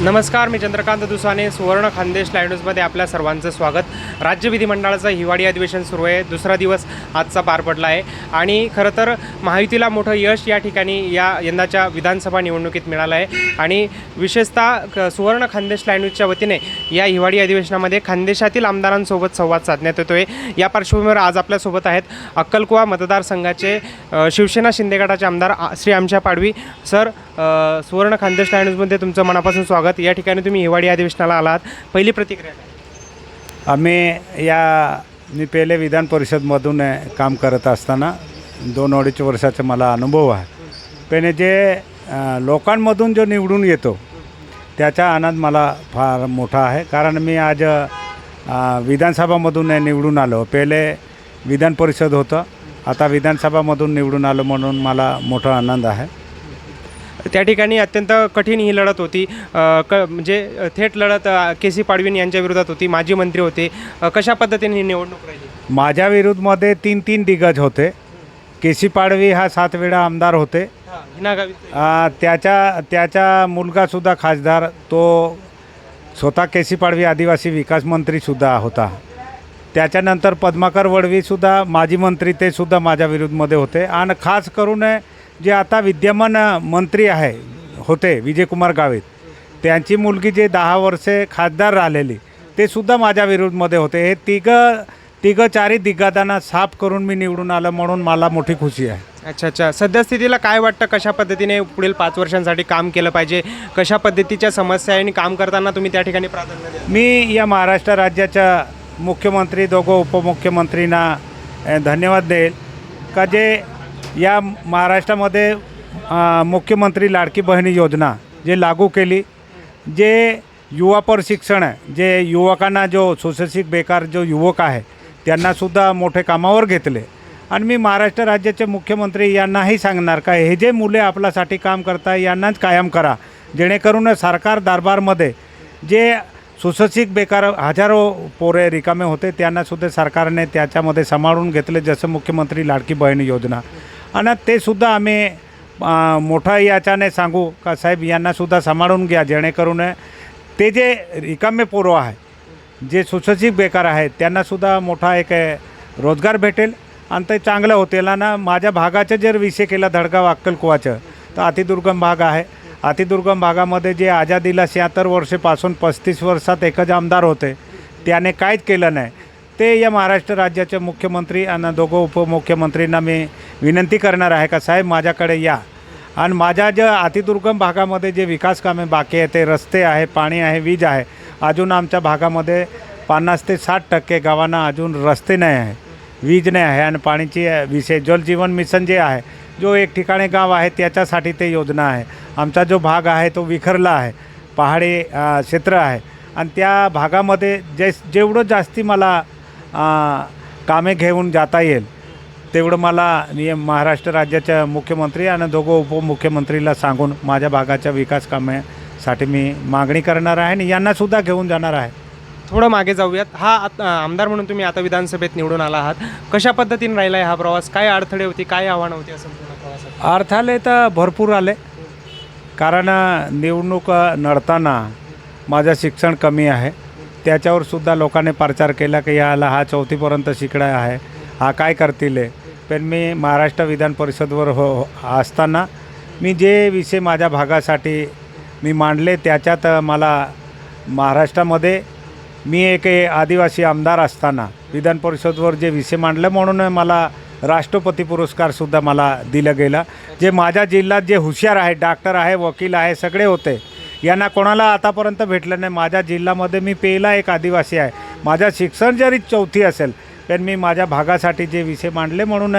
नमस्कार मी चंद्रकांत दुसाने सुवर्ण खानदेश लाईव्ह न्यूजमध्ये आपल्या सर्वांचं स्वागत. राज्य विधिमंडळाचं हिवाळी अधिवेशन सुरू आहे. दुसरा दिवस आजचा पार पडला आहे. आणि खरं तर महायुतीला मोठं यश या ठिकाणी या यंदाच्या विधानसभा निवडणुकीत मिळालं आहे. आणि विशेषतः क- सुवर्ण खानदेश लाईव्ह न्यूजच्या वतीने या हिवाळी अधिवेशनामध्ये खानदेशातील आमदारांसोबत संवाद साधण्यात येतो आहे या पार्श्वभूमीवर आज आपल्यासोबत आहेत अक्कलकुवा मतदारसंघाचे शिवसेना शिंदे गटाचे आमदार श्री आमच्या पाडवी. सर सुवर्ण खानदेश लाईव्ह तुमचं मनापासून स्वागत. या ठिकाणी तुम्ही हिवाळी अधिवेशनाला आलात. पहिली प्रतिक्रिया काय? आम्ही या मी पहिले विधान परिषदमधून काम करत असताना दोन अडीच वर्षाचा मला अनुभव आहे. पण जे लोकांमधून जो निवडून येतो त्याचा आनंद मला फार मोठा आहे. कारण मी आज विधानसभामधून निवडून आलो. पहिले विधान परिषद होतं. आता विधानसभामधून निवडून आलो म्हणून मला मोठा आनंद आहे. त्या ठिकाणी अत्यंत कठीण ही लढत होती. क म्हणजे थेट लढत के सी पाडवीन यांच्या विरोधात होती. माजी मंत्री होते. कशा पद्धतीने ही निवडणूक राहिली? माझ्या विरुद्धमध्ये तीन तीन दिग्गज होते. के सी पाडवी हा सात वेळा आमदार होते. त्याच्या त्याचा मुलगासुद्धा खासदार तो स्वतः केसी पाडवी आदिवासी विकास मंत्रीसुद्धा होता. त्याच्यानंतर पद्माकर वडवीसुद्धा माजी मंत्री ते सुद्धा माझ्या विरुद्धमध्ये होते. आणि खास करून जे आता विद्यमान मंत्री आहे होते विजयकुमार गावित त्यांची मुलगी जे दहा वर्षे खासदार राहिलेली ते सुद्धा माझ्या विरुद्धमध्ये होते. हे तिघं तिघं चारही दिग्गजांना साफ करून मी निवडून आलं म्हणून मला मोठी खुशी आहे. अच्छा अच्छा. सद्यस्थितीला काय वाटतं? कशा पद्धतीने पुढील पाच वर्षांसाठी काम केलं पाहिजे? कशा पद्धतीच्या समस्या आहे आणि काम करताना तुम्ही त्या ठिकाणी प्राधान्य द्या मी या महाराष्ट्र राज्याच्या मुख्यमंत्री दोघं उपमुख्यमंत्रींना धन्यवाद देईल. का जे या महाराष्ट्रामध्ये मुख्यमंत्री लाडकी बहिणी योजना जे लागू केली जे युवा प्रशिक्षण आहे जे युवकांना जो सुशिक्षित बेकार जो युवक आहे त्यांनासुद्धा मोठे कामावर घेतले. आणि मी महाराष्ट्र राज्याचे मुख्यमंत्री यांनाही सांगणार का हे जे मुले आपल्यासाठी काम करतात यांनाच कायम करा. जेणेकरून सरकार दरबारमध्ये जे सुशिक्षित बेकार हजारो पोरे रिकामे होते त्यांनासुद्धा सरकारने त्याच्यामध्ये सांभाळून घेतले जसं मुख्यमंत्री लाडकी बहीण योजना. आणि ते सुद्धा आम्ही मोठा याच्याने सांगू का साहेब यांनासुद्धा सांभाळून घ्या जेणेकरून ते जे रिकामे पोरं आहे जे सुशिक्षित बेकार आहेत त्यांनासुद्धा मोठा एक रोजगार भेटेल आणि ते चांगलं होतील आणि माझ्या भागाचं जर विषय केला धडगाव अक्कलकुवाचं तर अतिदुर्गम भाग आहे अतिदुर्गम भागामध्ये जे आझादीला शहात्तर वर्षापासून पस्तीस वर्षात एकच आमदार होते त्याने काहीच केलं नाही ते या महाराष्ट्र राज्याचे मुख्यमंत्री आणि दोघं उपमुख्यमंत्रींना मी विनंती करणार आहे का साहेब? माझ्याकडे या. आणि माझ्या ज्या अतिदुर्गम भागामध्ये जे विकास कामे बाकी आहे ते रस्ते आहे पाणी आहे वीज आहे अजून आमच्या भागामध्ये पन्नास ते साठ टक्के गावांना अजून रस्ते नाही आहे वीज नाही आहे आणि पाणीची विषय जलजीवन मिशन जे आहे जो एक ठिकाणी गाव आहे त्याच्यासाठी ते योजना आहे. आमचा जो भाग आहे तो विखरला आहे पहाडी क्षेत्र आहे. आणि त्या भागामध्ये जे जेवढं जास्ती मला कामे घेऊन जाता येईल. तेवढं मला मी महाराष्ट्र राज्याच्या मुख्यमंत्री आणि दोघं उपमुख्यमंत्रीला सांगून माझ्या भागाच्या विकास कामासाठी मी मागणी करणार आहे आणि यांनासुद्धा घेऊन जाणार आहे. थोडं मागे जाऊयात. हा आत- आमदार म्हणून तुम्ही आता विधानसभेत निवडून आला आहात. कशा पद्धतीने राहिला आहे हा प्रवास? काय अडथळे होती? काय आव्हानं होती असं पूर्ण प्रवासात? अर्थाले तर भरपूर आले. कारण निवडणूक लढताना माझं शिक्षण कमी आहे. त्याच्यावर सुद्धा लोकांनी प्रचार केला की याला हा चौथीपर्यंत शिकला आहे. हा काय करतील पण मी महाराष्ट्र विधान परिषदवर हो हो- असताना मी जे विषय माझ्या भागासाठी मी मांडले त्याच्यात मला महाराष्ट्रामध्ये मी एक आदिवासी आमदार असताना विधान परिषदवर जे विषय मांडले म्हणून मला राष्ट्रपती पुरस्कारसुद्धा मला दिलं गेला. जे माझ्या जिल्ह्यात जे हुशार आहे डॉक्टर आहे वकील आहे सगळे होते. यांना कोणाला आतापर्यंत भेटलं नाही. माझ्या जिल्ह्यामध्ये मी पहिला एक आदिवासी आहे. माझं शिक्षण जरी चौथी असेल पण मी माझ्या भागासाठी जे विषय मांडले म्हणून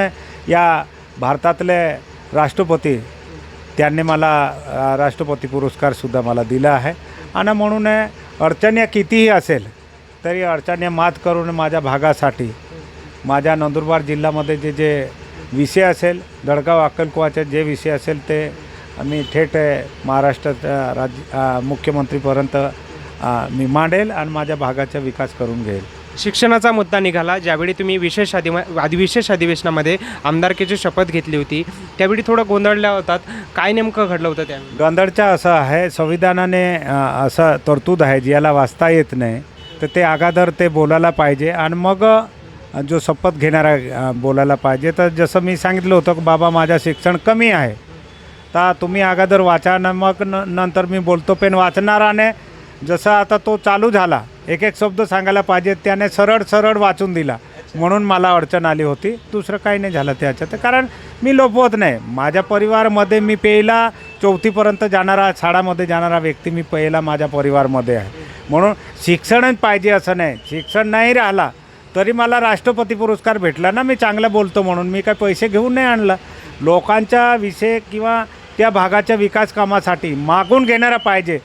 या भारतातले राष्ट्रपती त्यांनी मला राष्ट्रपती पुरस्कारसुद्धा मला दिला आहे. आणि म्हणून अडचणी कितीही असेल तरी अडचणी मात करून माझ्या भागासाठी माझ्या नंदुरबार जिल्ह्यामध्ये जे जे विषय असेल दडगाव अक्कलकुवाचे जे विषय असेल ते मी थेट अ, महाराष्ट्राच्या राज्य मुख्यमंत्रीपर्यंत मी मांडेल आणि माझ्या भागाचा विकास करून घेईल. शिक्षणाचा मुद्दा निघाला. ज्यावेळी तुम्ही विशेष अधि अधिविशेष अधिवेशनामध्ये आमदारकीची शपथ घेतली होती त्यावेळी थोडं गोंधळल्या होतात. काय नेमकं घडलं होतं त्यावेळी? गोंधळचा असं आहे संविधानाने असं तरतूद आहे ज्याला वाचता येत नाही तर ते अगादर ते बोलायला पाहिजे आणि मग जो शपथ घेणारा बोलायला पाहिजे. तर जसं मी सांगितलं होतं की बाबा माझं शिक्षण कमी आहे. तर तुम्ही अगोदर वाचा न मग न नंतर मी बोलतो पेन वाचणाराने जसं आता तो चालू झाला एक एक शब्द सांगायला पाहिजे त्याने सरळ सरळ वाचून दिला. म्हणून मला अडचण आली होती. दुसरं काही नाही झालं त्याच्यात. कारण मी लोपवत नाही. माझ्या परिवारमध्ये मी पहिला चौथीपर्यंत जाणारा शाळामध्ये जाणारा व्यक्ती मी पहिला माझ्या परिवारमध्ये आहे. म्हणून शिक्षणच पाहिजे असं नाही. शिक्षण नाही राहिला तरी मला राष्ट्रपती पुरस्कार भेटला ना मी चांगलं बोलतो म्हणून. मी काय पैसे घेऊन नाही आणला. लोकांच्या विषय किंवा त्या भागाच्या विकास कामासाठी मागून घेणारा पाहिजे.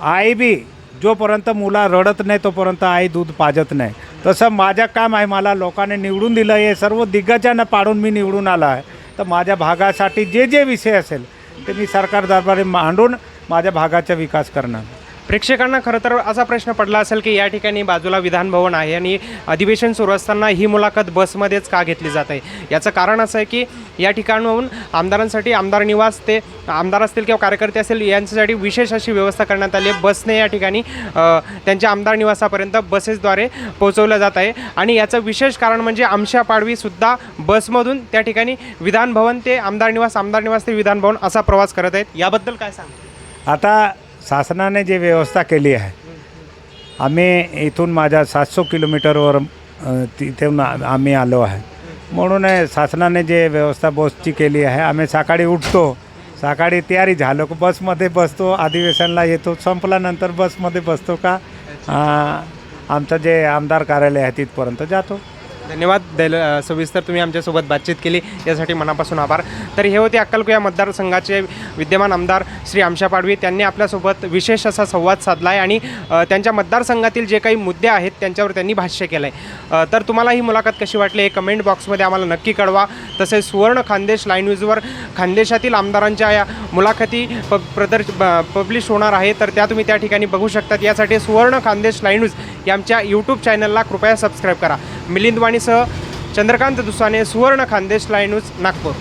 आई बी जोपर्यंत मुला रडत नाही तोपर्यंत आई दूध पाजत नाही. तसं माझं काम आहे मला लोकांनी निवडून दिलं हे सर्व दिग्गजांना पाडून मी निवडून आला आहे. तर माझ्या भागासाठी जे जे विषय असेल ते मी सरकार दरबारी मांडून माझ्या भागाचा विकास करणार. प्रेक्षकांना खरं तर असा प्रश्न पडला असेल की या ठिकाणी बाजूला विधानभवन आहे आणि अधिवेशन सुरू असताना ही मुलाखत बसमध्येच का घेतली जात आहे? याचं कारण असं आहे की या ठिकाणाहून आमदारांसाठी आमदार निवास ते आमदार असतील किंवा कार्यकर्ते असतील यांच्यासाठी विशेष अशी व्यवस्था करण्यात आली आहे. बसने या ठिकाणी त्यांच्या आमदार निवासापर्यंत बसेसद्वारे पोहोचवलं जात आहे. आणि याचं विशेष कारण म्हणजे आमशा पाडवीसुद्धा बसमधून त्या ठिकाणी विधानभवन ते आमदार निवास आमदार निवास ते विधानभवन असा प्रवास करत आहेत. याबद्दल काय सांग आता शासनाने जे व्यवस्था केली आहे आम्ही इथून माझ्या सातशे किलोमीटरवर तिथून आम्ही आलो आहे. म्हणून शासनाने जे व्यवस्था बसची केली आहे आम्ही सकाळी उठतो. सकाळी तयारी झालो. की बसमध्ये बसतो अधिवेशनला येतो. संपल्यानंतर बसमध्ये बसतो का? आमचं जे आमदार कार्यालय आहे तिथपर्यंत जातो. धन्यवाद दैल सविस्तर तुम्ही आमच्यासोबत बातचीत केली. यासाठी मनापासून आभार. तर हे होते अक्कलकुया मतदारसंघाचे विद्यमान आमदार श्री आमशा पाडवी. त्यांनी आपल्यासोबत विशेष असा संवाद साधला आहे आणि त्यांच्या मतदारसंघातील जे काही मुद्दे आहेत त्यांच्यावर त्यांनी भाष्य केलं आहे तर तुम्हाला ही मुलाखत कशी वाटली हे कमेंट बॉक्समध्ये आम्हाला नक्की कळवा. तसेच सुवर्ण खानदेश लाईन न्यूजवर खानदेशातील आमदारांच्या या मुलाखती प प्रदर्श पब्लिश होणार आहे. तर त्या तुम्ही त्या ठिकाणी बघू शकतात. यासाठी सुवर्ण खानदेश लाईन न्यूज या आमच्या यूट्यूब चॅनलला कृपया सबस्क्राईब करा. मिलिंद वाणीसह चंद्रकांत दुसाने सुवर्ण खानदेश लाईन न्यूज नागपूर.